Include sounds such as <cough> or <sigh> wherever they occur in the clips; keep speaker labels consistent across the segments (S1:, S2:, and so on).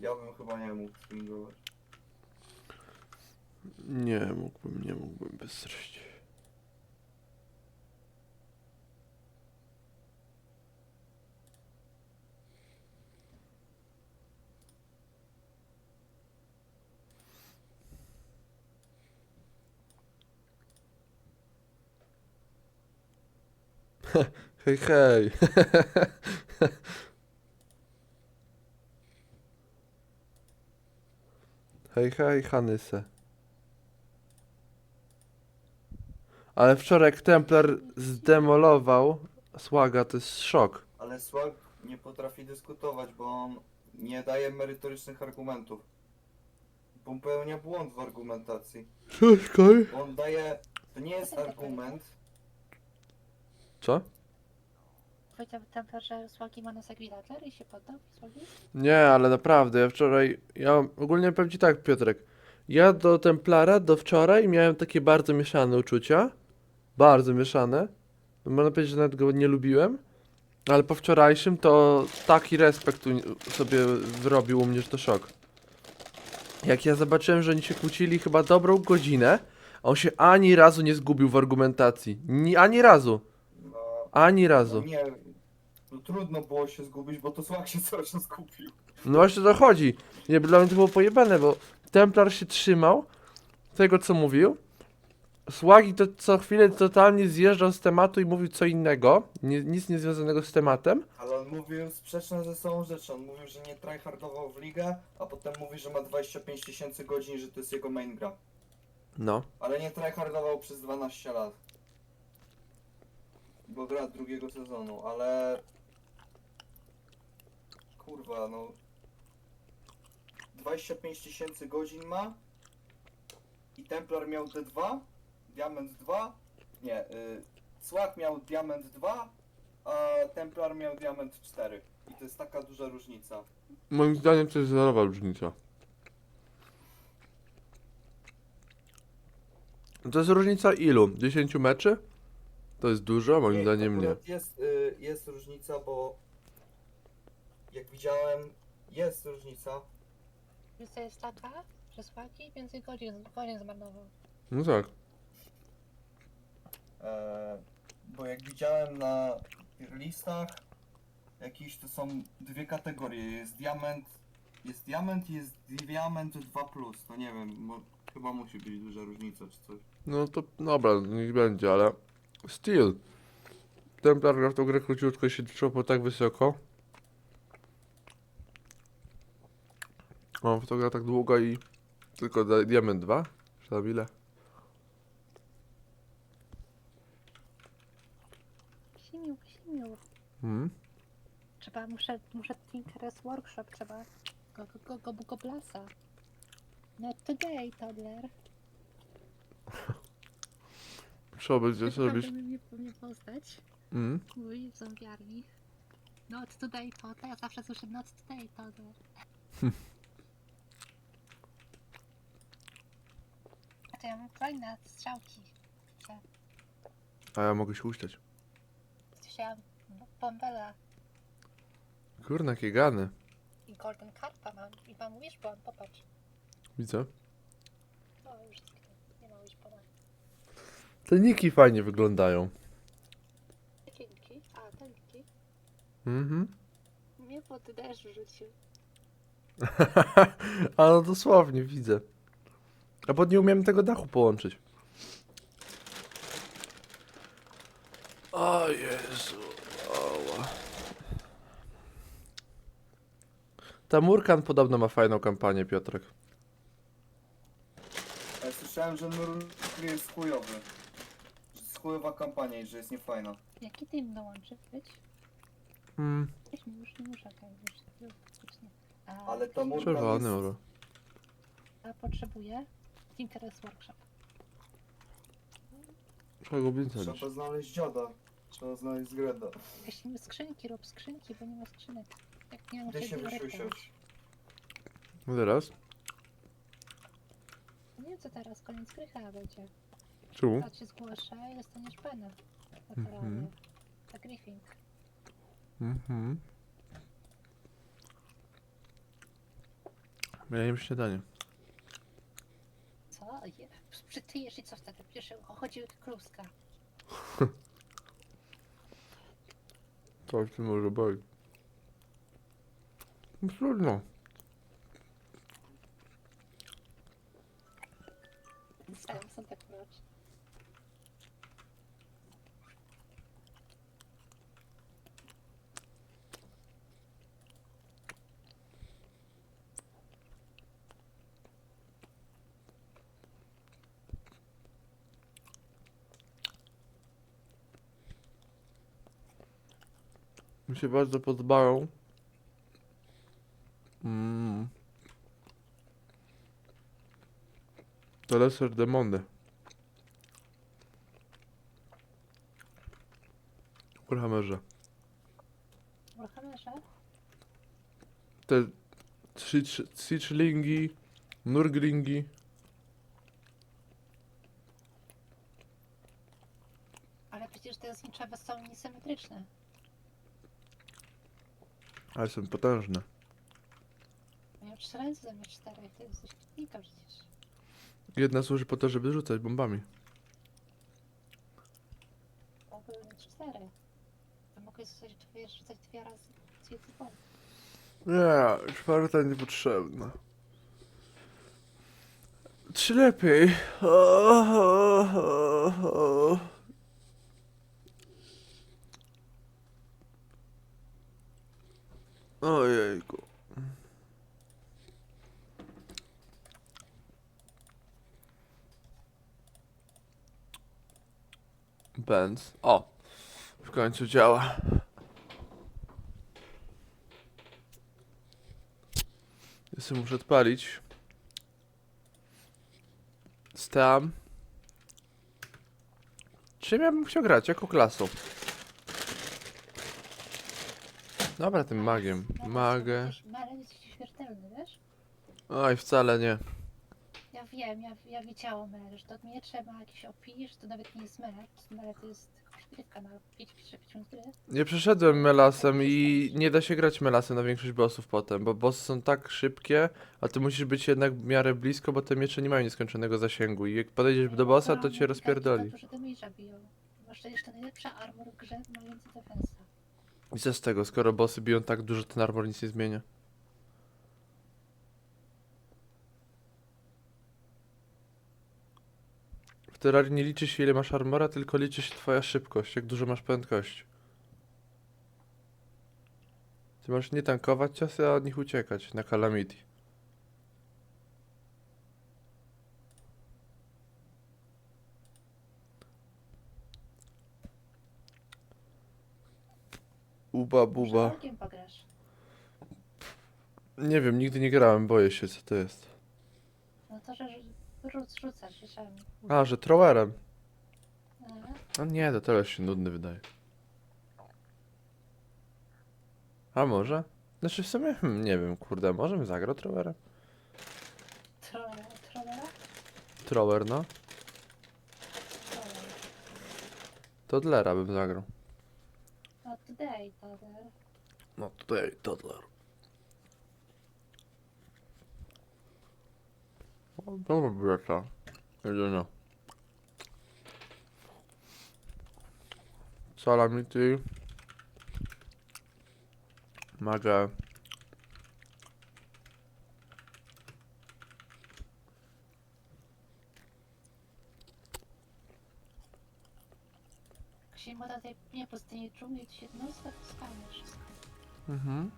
S1: Ja bym chyba nie mógł swingować.
S2: Nie mógłbym, nie mógłbym treści. <laughs> Hej, hej. <laughs> Hej, hej, Hanyse. Ale wczoraj Templar zdemolował Słaga, to jest szok.
S1: Ale Swag nie potrafi dyskutować, bo on nie daje merytorycznych argumentów. Popełnia błąd w argumentacji.
S2: Czekaj.
S1: Bo on daje... To nie jest argument,
S2: Co?
S3: Powiedział że ma nos jak i się poddał?
S2: Nie, ale naprawdę, ja wczoraj, ja ogólnie powiem ci tak, Piotrek. Ja do Templara do wczoraj miałem takie bardzo mieszane uczucia. Bardzo mieszane. Można powiedzieć, że nawet go nie lubiłem. Ale po wczorajszym to taki respekt sobie wyrobił u mnie, że to szok. Jak ja zobaczyłem, że oni się kłócili chyba dobrą godzinę, a on się ani razu nie zgubił w argumentacji. Ni, ani razu.
S1: No,
S2: Ani
S1: no
S2: razu.
S1: nie... No trudno było się zgubić, bo to Swag się cały czas skupił.
S2: No właśnie o to chodzi. Nie, dla mnie to było pojebane, bo Templar się trzymał tego, co mówił. Słagi to co chwilę totalnie zjeżdżał z tematu i mówił co innego, nie, nic nie związanego z tematem.
S1: Ale on mówił sprzeczne ze sobą rzeczy. On mówił, że nie tryhardował w ligę, a potem mówi, że ma 25 tysięcy godzin, że to jest jego main gra.
S2: No.
S1: Ale nie tryhardował przez 12 lat. Bo gra drugiego sezonu, ale... Kurwa, no... 25 tysięcy godzin ma i Templar miał D2, Diament 2, nie, y, Słag miał Diament 2, a Templar miał Diament 4. I to jest taka duża różnica.
S2: Moim zdaniem to jest zerowa różnica. To jest różnica ilu? 10 meczy? To jest dużo? Moim zdaniem nie.
S1: akurat Jest, y, jest różnica, bo jak widziałem, jest różnica.
S3: Różnica jest taka, że Słagi więcej godzin, godzin zmarnował.
S2: No tak.
S1: E, bo jak widziałem na listach, jakieś to są dwie kategorie. Jest diament, jest diament i jest diament 2 To nie wiem, bo chyba musi być duża różnica czy coś.
S2: No to dobra, niech będzie, ale still. Templar gra w tą grę króciutko się trzymał tak wysoko. Mam w to gra tak długo i tylko diament 2? Czy tam ile? Mhm.
S3: Trzeba, muszę, muszę Tinker's Workshop, trzeba go, go, go, go, go blasa. Not today, toddler. <laughs>
S2: Trzeba będzie zrobić.
S3: Naprawdę mnie, poznać.
S2: Mhm.
S3: Mówi w zombiarni. Not today, toddler. Ja zawsze słyszę not today, toddler. <laughs> A to ja mam kolejne strzałki. Chcę.
S2: A ja mogę się uściać.
S3: Wziąłem bombela
S2: Kurna, jakie gany.
S3: i golden carpa mam. I mam wishbone, popatrz.
S2: Widzę.
S3: O, już zginął. Nie ma wishbona.
S2: Te niki fajnie wyglądają.
S3: Jakie niki? A, te niki.
S2: Mhm.
S3: Mnie pod deszcz rzucił. <laughs>
S2: A no dosłownie, widzę. A bo nie umiem tego dachu połączyć. O Jezu. Oła. Ta Murkan podobno ma fajną kampanię, Piotrek.
S1: Ale słyszałem, że Nurgle jest chujowy. Chujowa kampania i że jest niefajna.
S3: Jaki team dołączy być?
S2: Mm,
S3: Weź mi już nie muszę, tak już. już faktycznie. A,
S1: Ale ta murka
S2: czerwony,
S1: jest...
S2: euro.
S3: A potrzebuję Tinker's Workshop.
S2: Trzeba go więcej niż.
S1: Trzeba znaleźć dziada. Trzeba znaleźć Zgreda.
S3: Jeśli mi skrzynki, rób skrzynki, bo nie ma skrzynek. Jak nie mam
S1: Gdzie się wysiusiać?
S2: No teraz?
S3: Nie wiem co teraz, koniec gry chyba będzie.
S2: Czemu?
S3: Jak się zgłoszę i dostaniesz penę. Naturalnie.
S2: Mhm.
S3: Za griefing.
S2: Mhm. Ja jem śniadanie.
S3: Co? Je- Przytyjesz i co wtedy? Przecież chodziły kluska. <laughs>
S2: Coś ty może być. No trudno.
S3: Sam są tak mroczne.
S2: Mi się bardzo podobają. Mm. To Lesser de Monde. Warhammerze.
S3: Warhammerze?
S2: Te Siegelingi, Nurglingi.
S3: Ale przecież te zniczowe są niesymetryczne.
S2: Ale są potężne.
S3: Mają trzy ręce zamiast czterech. To jest coś kilka przecież.
S2: Jedna służy po to, żeby rzucać bombami.
S3: Mogły mieć cztery. To mogły rzucać dwie, rzucać dwie razy z jednej bomby.
S2: Nie, czwarta niepotrzebna. Trzy lepiej. O, o, o, o. Ojejku. Benz. O! W końcu działa. Ja sobie muszę odpalić. Stam. Czym ja bym chciał grać? Jaką klasą? Dobra, tym magiem. Magę.
S3: Melen jest śmiertelny, wiesz?
S2: Oj, wcale nie.
S3: Ja wiem, ja, ja widziałam Mel, że to miecze ma jakiś opis, to nawet nie jest. Mel to jest rozgrywka na 5 minut gry.
S2: Nie przeszedłem melasem i nie da się grać melasem na większość bossów potem, bo bossy są tak szybkie, a ty musisz być jednak w miarę blisko, bo te miecze nie mają nieskończonego zasięgu i jak podejdziesz do bossa, to cię rozpierdoli.
S3: Dużo damage'a biją. Masz to jeszcze najlepsza armor w grze, ma więcej defensa.
S2: I co z tego, skoro bossy biją tak dużo, ten armor nic nie zmienia. W Terrarii nie liczy się ile masz armora, tylko liczy się twoja szybkość, jak dużo masz prędkości. Ty masz nie tankować ciosy, a od nich uciekać na Calamity. Uba buba.
S3: Może orkiem pograsz.
S2: Nie wiem, nigdy nie grałem, boję się co to jest.
S3: No to, że rzuc, rzucasz rzeczami.
S2: A, że trowerem.
S3: A,
S2: A nie, to teraz się nudny wydaje. A może? Znaczy w sumie, hmm, nie wiem, kurde, może bym zagrał trowerem?
S3: tro, trolera?
S2: Trower, no.
S3: Troller.
S2: Toddlera bym zagrał.
S3: No today, today.
S2: No tutaj Toddler. O, Dobra bierze. Jedyna. Salamity. Magę.
S3: Jak się moda tej się non stop spełnia wszystko.
S2: Mhm.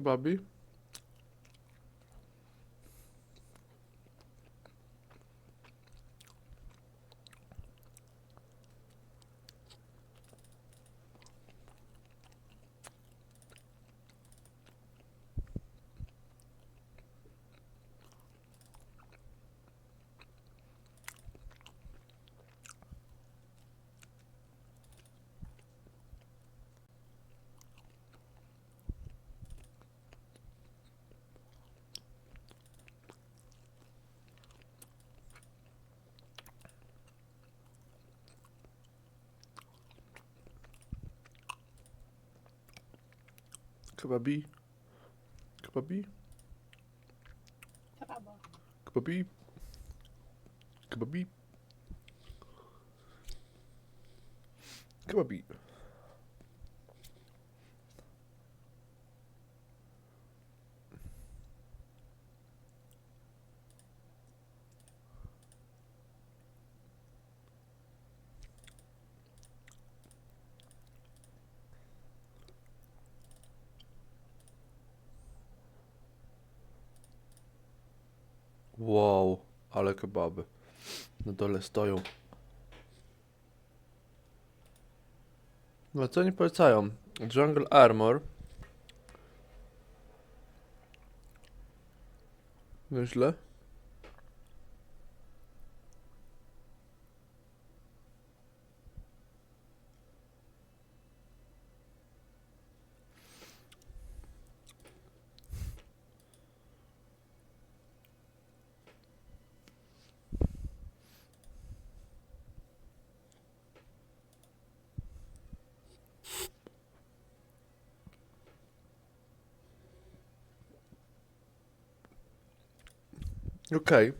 S2: bobby Kababi.
S3: Kababi.
S2: Kababa. Kababi. Kababi. Kababi. Ale kebaby. Na dole stoją. No co oni polecają? Jungle Armor. Nieźle. Okej.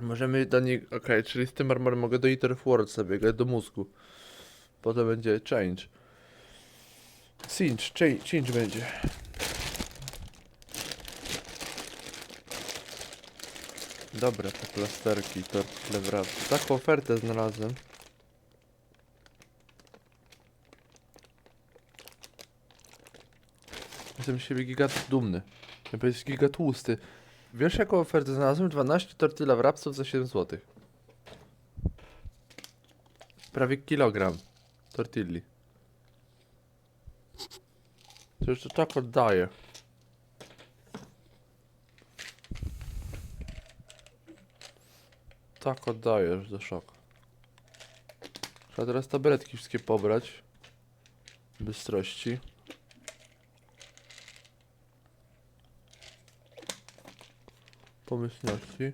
S2: Możemy do nich. Okej, czyli z tym armorem mogę do Eater of World sobie biegać do mózgu. Potem będzie change. Cinch, change, change będzie. Dobra, te plasterki, to wraca. Taką ofertę znalazłem. Jestem z siebie giga dumny. Ja jest giga tłusty. Wiesz jaką ofertę znalazłem? 12 tortilla wrapsów za 7 zł. Prawie kilogram tortilli. To jeszcze tak oddaje. Tak oddaje, że to szok. Trzeba teraz tabletki wszystkie pobrać. Bystrości. Pomyślności.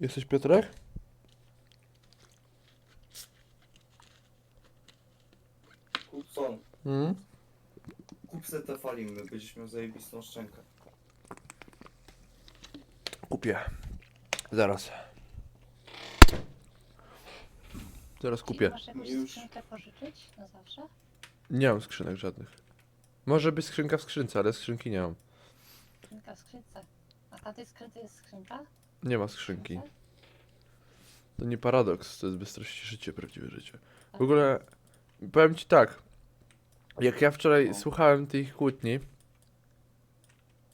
S2: Jesteś Piotrek?
S1: Kupson,
S2: Mhm.
S1: kup se te falimy, będziesz miał zajebistą szczękę.
S2: Kupię. Zaraz. Zaraz kupię.
S3: Jakąś
S1: Już.
S3: skrzynkę pożyczyć na zawsze?
S2: Nie mam skrzynek żadnych. Może być skrzynka w skrzynce, ale skrzynki nie mam.
S3: Skrzynka w skrzynce. A w tamtej skrzynce jest skrzynka?
S2: Nie ma skrzynki. To nie paradoks, to jest bystrości życie, prawdziwe życie. W ogóle powiem ci tak. Jak ja wczoraj
S1: No.
S2: słuchałem tej kłótni,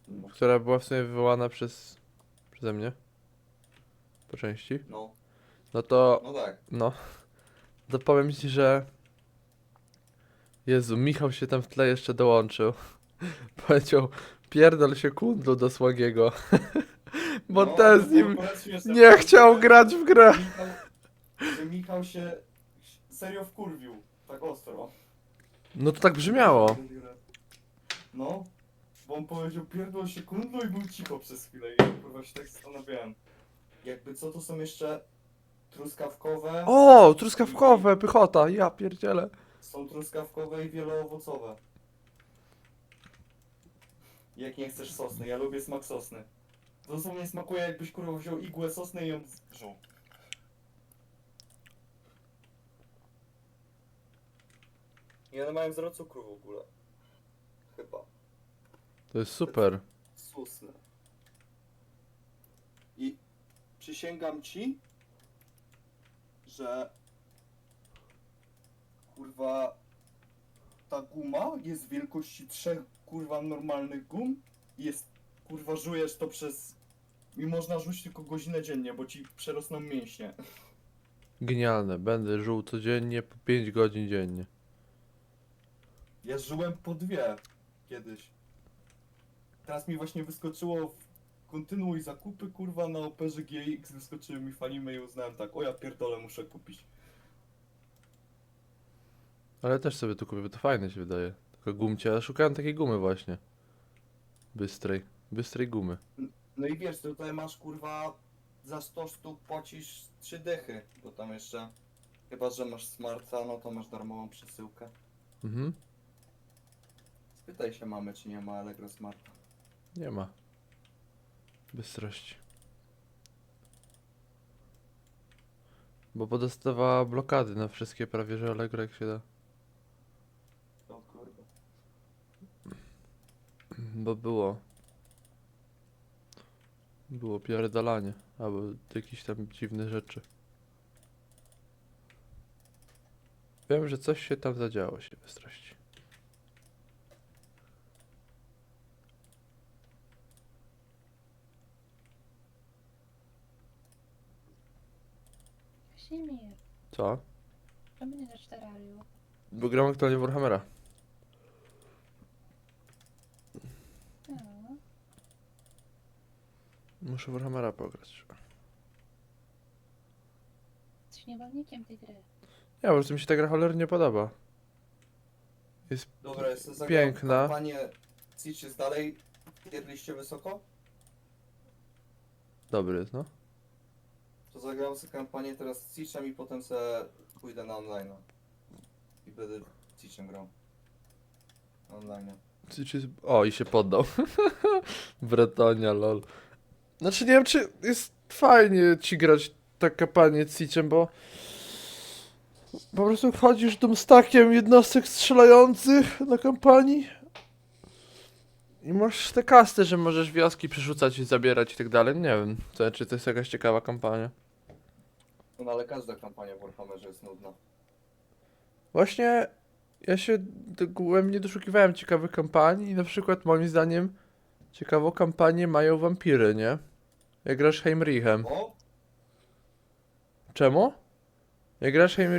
S1: No.
S2: która była w sumie wywołana przez przeze mnie po części,
S1: No,
S2: no to
S1: no tak.
S2: no to powiem ci, że Jezu, Michał się tam w tle jeszcze dołączył. <laughs> Powiedział, pierdol się kundlu do Słagiego. <laughs> Bo
S1: no,
S2: ten
S1: to
S2: z nim nie chciał grać w grę.
S1: Michał, że Michał się serio wkurwił, tak ostro.
S2: No to tak brzmiało.
S1: No, bo on powiedział pierdol się kundlu i był cicho przez chwilę i ja kurwa się tak zastanawiałem. Jakby co to są jeszcze truskawkowe,
S2: O, truskawkowe, pychota, ja pierdzielę.
S1: Są truskawkowe i wieloowocowe. Jak nie chcesz sosny, ja lubię smak sosny. Dosłownie smakuje jakbyś kurwa wziął igłę sosny i ją zgrzął. I one mają zero cukru w ogóle. Chyba.
S2: To jest super.
S1: Susne. I przysięgam ci, że kurwa ta guma jest wielkości trzech kurwa normalnych gum i jest kurwa żujesz to przez i można żuć tylko godzinę dziennie, bo ci przerosną mięśnie.
S2: Genialne. Będę żył codziennie po 5 godzin dziennie.
S1: Ja żyłem po dwie kiedyś. Teraz mi właśnie wyskoczyło w kontynuuj zakupy kurwa na operze GX wyskoczyły mi falimy i uznałem tak, o ja pierdolę muszę kupić.
S2: Ale też sobie tu kupię, bo to fajne się wydaje. Tylko gumcie, ale szukałem takiej gumy właśnie. Bystrej. Bystrej gumy.
S1: No i wiesz, tutaj masz kurwa za 100 sztuk płacisz 3 dychy, bo tam jeszcze, chyba że masz smarta, no to masz darmową przesyłkę.
S2: Mhm.
S1: Spytaj się mamy, czy nie ma Allegro Smarta.
S2: Nie ma. Bystrości. Bo podostawała blokady na wszystkie prawie, że Allegro jak się da.
S1: O kurde.
S2: Bo było. Było pierdolanie. Albo jakieś tam dziwne rzeczy. Wiem, że coś się tam zadziało się bystrości.
S3: Kasimir,
S2: Co?
S3: czemu nie grasz w terrarium?
S2: Bo gram aktualnie w Warhammera.
S3: No,
S2: Muszę w Warhammera pograć.
S3: jesteś niewolnikiem tej gry.
S2: Ja, po prostu mi się ta gra cholernie podoba. Jest
S1: Dobra, jest zagram
S2: Piękna.
S1: kampanię Siege jest dalej w tier liście wysoko?
S2: dobry, jest, no.
S1: To zagram sobie kampanię teraz z Siege'em i potem se pójdę na online. I będę Siege'em grał. Online.
S2: Czy, czy... O, i się poddał. <laughs> Bretonia, lol. Znaczy, nie wiem, czy jest fajnie ci grać tak kampanię Cicem, bo po prostu wchodzisz tym stakiem jednostek strzelających na kampanii i masz te kasty, że możesz wioski przerzucać i zabierać i tak dalej. Nie wiem, to, czy to jest jakaś ciekawa kampania.
S1: No ale każda kampania w Warhammerze jest nudna.
S2: Właśnie ja się dogłębnie doszukiwałem ciekawych kampanii i na przykład moim zdaniem ciekawą kampanię mają wampiry, nie? Jak grasz Heimrichem.
S1: O!
S2: Czemu? Jak grasz Heimrichem